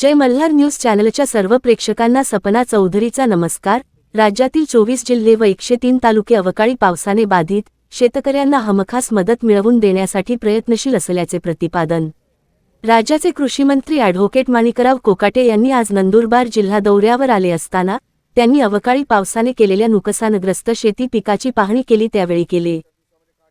जय Malhar news चॅनलच्या सर्व प्रेक्षकांना सपना चौधरीचा नमस्कार. राज्यातील चोवीस जिल्हे व एकशे तीन तालुके अवकाळी पावसाने बाधित. शेतकऱ्यांना हमखास मदत मिळवून देण्यासाठी प्रयत्नशील असल्याचे प्रतिपादन. राज्याचे कृषीमंत्री ॲडव्होकेट माणिकराव कोकाटे यांनी आज नंदुरबार जिल्हा दौऱ्यावर आले असताना त्यांनी अवकाळी पावसाने केलेल्या नुकसानग्रस्त शेती पिकाची पाहणी केली त्यावेळी केले.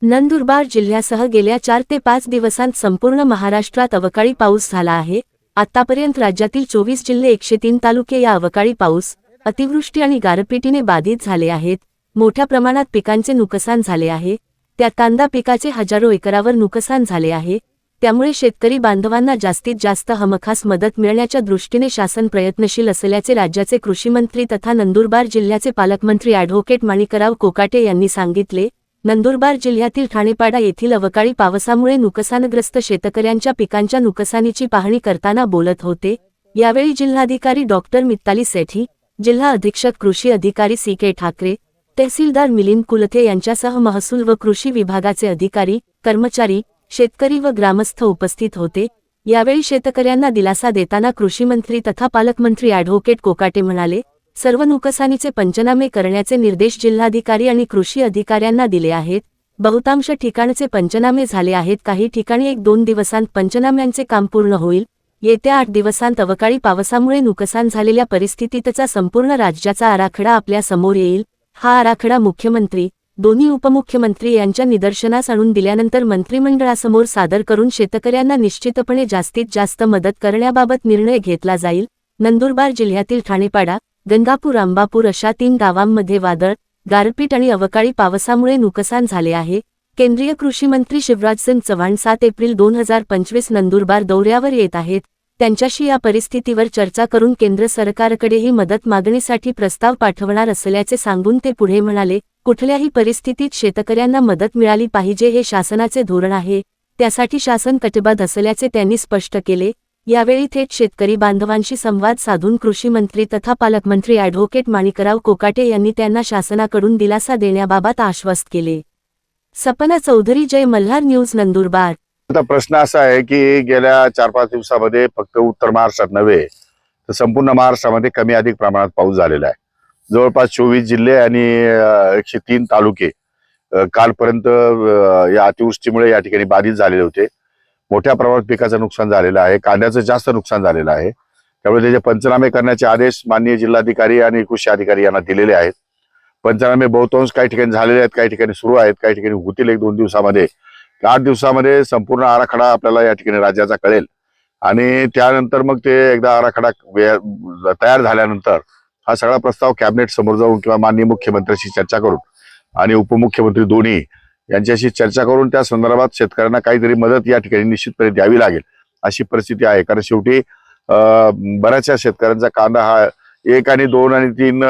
नंदुरबार जिल्ह्यासह गेल्या चार ते पाच दिवसांत संपूर्ण महाराष्ट्रात अवकाळी पाऊस झाला आहे. आतापर्यंत राज्यातील चोवीस जिल्हे एकशे तीन तालुके या अवकाळी पाऊस अतिवृष्टी आणि गारपिटीने बाधित झाले आहेत. मोठ्या प्रमाणात पिकांचे नुकसान झाले आहे. त्या कांदा पिकाचे हजारो एकरावर नुकसान झाले आहे. त्यामुळे शेतकरी बांधवांना जास्तीत जास्त हमखास मदत मिळण्याच्या दृष्टीने शासन प्रयत्नशील असल्याचे राज्याचे कृषीमंत्री तथा नंदुरबार जिल्ह्याचे पालकमंत्री ॲडव्होकेट माणिकराव कोकाटे यांनी सांगितले. नंदुरबार जिल्ह्यातील ठाणेपाडा येथील अवकाळी पावसामुळे नुकसानग्रस्त शेतकऱ्यांच्या पिकांच्या नुकसानीची पाहणी करताना बोलत होते. यावेळी जिल्हाधिकारी डॉक्टर मित्ताली सेठी जिल्हा अधीक्षक कृषी अधिकारी सी. के. ठाकरे तहसीलदार मिलिंद कुलथे यांच्यासह महसूल व कृषी विभागाचे अधिकारी कर्मचारी शेतकरी व ग्रामस्थ उपस्थित होते. यावेळी शेतकऱ्यांना दिलासा देताना कृषीमंत्री तथा पालकमंत्री ॲडव्होकेट कोकाटे म्हणाले सर्व नुकसानीचे पंचनामे करण्याचे निर्देश जिल्हाधिकारी आणि कृषी अधिकाऱ्यांना दिले आहेत. बहुतांश ठिकाणचे पंचनामे झाले आहेत. काही ठिकाणी एक दोन दिवसांत पंचनाम्यांचे काम पूर्ण होईल. येत्या आठ दिवसांत अवकाळी पावसामुळे नुकसान झालेल्या परिस्थितीतचा संपूर्ण राज्याचा आराखडा आपल्यासमोर येईल. हा आराखडा मुख्यमंत्री दोन्ही उपमुख्यमंत्री यांच्या निदर्शनास आणून दिल्यानंतर मंत्रिमंडळासमोर सादर करून शेतकऱ्यांना निश्चितपणे जास्तीत जास्त मदत करण्याबाबत निर्णय घेतला जाईल. नंदुरबार जिल्ह्यातील ठाणेपाडा गंगापूर आंबापूर अशा तीन गावांमध्ये वादळ गारपीट आणि अवकाळी पावसामुळे नुकसान झाले आहे. केंद्रीय कृषी मंत्री शिवराजसिंग चव्हाण सात एप्रिल दोन हजार पंचवीस नंदुरबार दौऱ्यावर येत आहेत. त्यांच्याशी या परिस्थितीवर चर्चा करून केंद्र सरकारकडेही मदत मागणीसाठी प्रस्ताव पाठवणार असल्याचे सांगून ते पुढे म्हणाले कुठल्याही परिस्थितीत शेतकऱ्यांना मदत मिळाली पाहिजे हे शासनाचे धोरण आहे. त्यासाठी शासन कटिबद्ध असल्याचे त्यांनी स्पष्ट केले. यावेळी थेट शेतकरी बांधवांशी संवाद साधून कृषी मंत्री तथा पालकमंत्री ॲडव्होकेट माणिकराव कोकाटे यांनी त्यांना शासनाकडून दिलासा देण्याबाबत आश्वस्त केले. सपना चौधरी जय मल्हार न्यूज नंदुरबार. आता प्रश्न असा आहे की गेल्या चार पाच दिवसामध्ये फक्त उत्तर महाराष्ट्रात नव्हे तर संपूर्ण महाराष्ट्रामध्ये कमी अधिक प्रमाणात पाऊस झालेला आहे. जवळपास चोवीस जिल्हे आणि एकशे तीन तालुके कालपर्यंत या अतिवृष्टीमुळे या ठिकाणी बाधित झालेले होते. मोठ्या प्रमाणात पिकाचं नुकसान झालेलं आहे कांद्याचं जास्त नुकसान झालेलं आहे. त्यामुळे त्याचे पंचनामे करण्याचे आदेश माननीय जिल्हाधिकारी आणि कृषी अधिकारी यांना दिलेले आहेत. पंचनामे बहुतांश काही ठिकाणी झालेले आहेत काही ठिकाणी सुरू आहेत काही ठिकाणी होतील एक दोन दिवसामध्ये. आठ दिवसामध्ये संपूर्ण आराखडा आपल्याला या ठिकाणी राज्याचा कळेल. आणि त्यानंतर मग ते एकदा आराखडा तयार झाल्यानंतर हा सगळा प्रस्ताव कॅबिनेट समोर जाऊन किंवा माननीय मुख्यमंत्र्यांशी चर्चा करून आणि उपमुख्यमंत्री दोन्ही यांच्याशी चर्चा करून त्या संदर्भात शेतकऱ्यांना काहीतरी मदत या ठिकाणी निश्चितपणे द्यावी लागेल अशी परिस्थिती आहे. कारण शेवटी बऱ्याचशा शेतकऱ्यांचा कांदा हा एक आणि दोन आणि तीन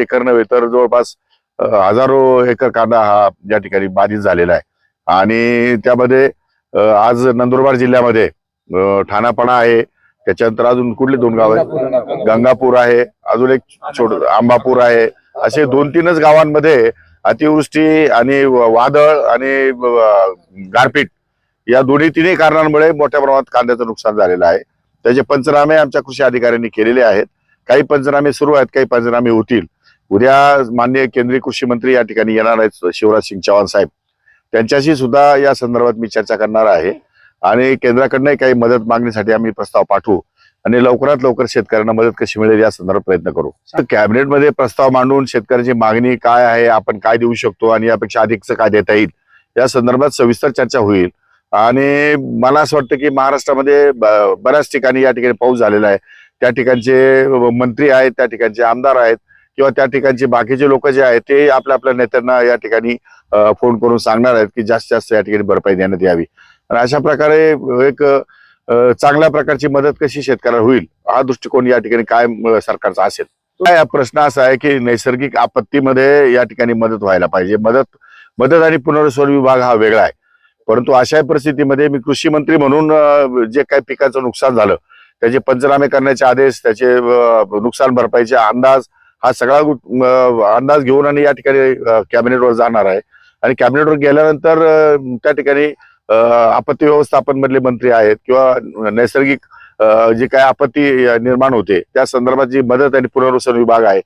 एकर नव्हे तर जवळपास हजारो एकर कांदा हा या ठिकाणी बाधित झालेला आहे. आणि त्यामध्ये आज नंदुरबार जिल्ह्यामध्ये ठाणापणा आहे. त्याच्यानंतर अजून कुठले दोन गाव आहेत? गंगापूर आहे. अजून एक छोट आंबापूर आहे. असे दोन तीनच गावांमध्ये अतिवृष्टी आणि वादळ आणि गारपीट या दोन्ही तिन्ही कारणांमुळे मोठ्या प्रमाणात कांद्याचं नुकसान झालेलं आहे. त्याचे पंचनामे आमच्या कृषी अधिकाऱ्यांनी केलेले आहेत. काही पंचनामे सुरू आहेत काही पंचनामे होतील. उद्या माननीय केंद्रीय कृषी मंत्री या ठिकाणी येणार आहेत शिवराज सिंग चव्हाण साहेब. त्यांच्याशी सुद्धा या संदर्भात मी चर्चा करणार आहे. आणि केंद्राकडनं काही मदत मागणीसाठी आम्ही प्रस्ताव पाठवू. आणि लवकरात लवकर शेतकऱ्यांना मदत कशी मिळेल या संदर्भात प्रयत्न करू. कॅबिनेटमध्ये प्रस्ताव मांडून शेतकऱ्याची मागणी काय आहे आपण काय देऊ शकतो आणि यापेक्षा अधिकचं काय देता येईल या संदर्भात सविस्तर चर्चा होईल. आणि मला असं वाटतं की महाराष्ट्रामध्ये बऱ्याच ठिकाणी या ठिकाणी पाऊस झालेला आहे. त्या ठिकाणचे मंत्री आहेत त्या ठिकाणचे आमदार आहेत किंवा त्या ठिकाणचे बाकीचे लोक जे आहेत ते आपल्या आपल्या नेत्यांना या ठिकाणी फोन करून सांगणार आहेत की जास्तीत जास्त या ठिकाणी भरपाई देण्यात यावी. आणि अशा प्रकारे एक चांगल्या प्रकारची मदत कशी शेतकऱ्याला होईल? हा दृष्टिकोन या ठिकाणी काय सरकारचा असेल? काय प्रश्न असा आहे की नैसर्गिक आपत्तीमध्ये या ठिकाणी मदत व्हायला पाहिजे. मदत मदत आणि पुनर्वसन विभाग हा वेगळा आहे. परंतु अशा परिस्थितीमध्ये मी कृषी मंत्री म्हणून जे काही पिकाचं नुकसान झालं त्याचे पंचनामे करण्याचे आदेश त्याचे नुकसान भरपाईचे अंदाज हा सगळा अंदाज घेऊन आणि या ठिकाणी कॅबिनेटवर जाणार आहे. आणि कॅबिनेटवर गेल्यानंतर त्या ठिकाणी आपत्ती व्यवस्थापन मधले मंत्री आहेत किंवा नैसर्गिक जी काय आपत्ती निर्माण होते त्या संदर्भात जी मदत आणि पुनर्वसन विभाग आहे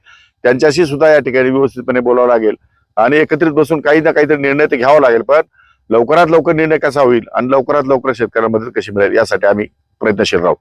त्यांच्याशी सुद्धा या ठिकाणी व्यवस्थितपणे बोलावं लागेल. आणि एकत्रित बसून काही ना काहीतरी निर्णय ते घ्यावा लागेल पण लवकरात लवकर निर्णय कसा होईल आणि लवकरात लवकर शेतकऱ्यांना मदत कशी मिळेल यासाठी आम्ही प्रयत्नशील राहू.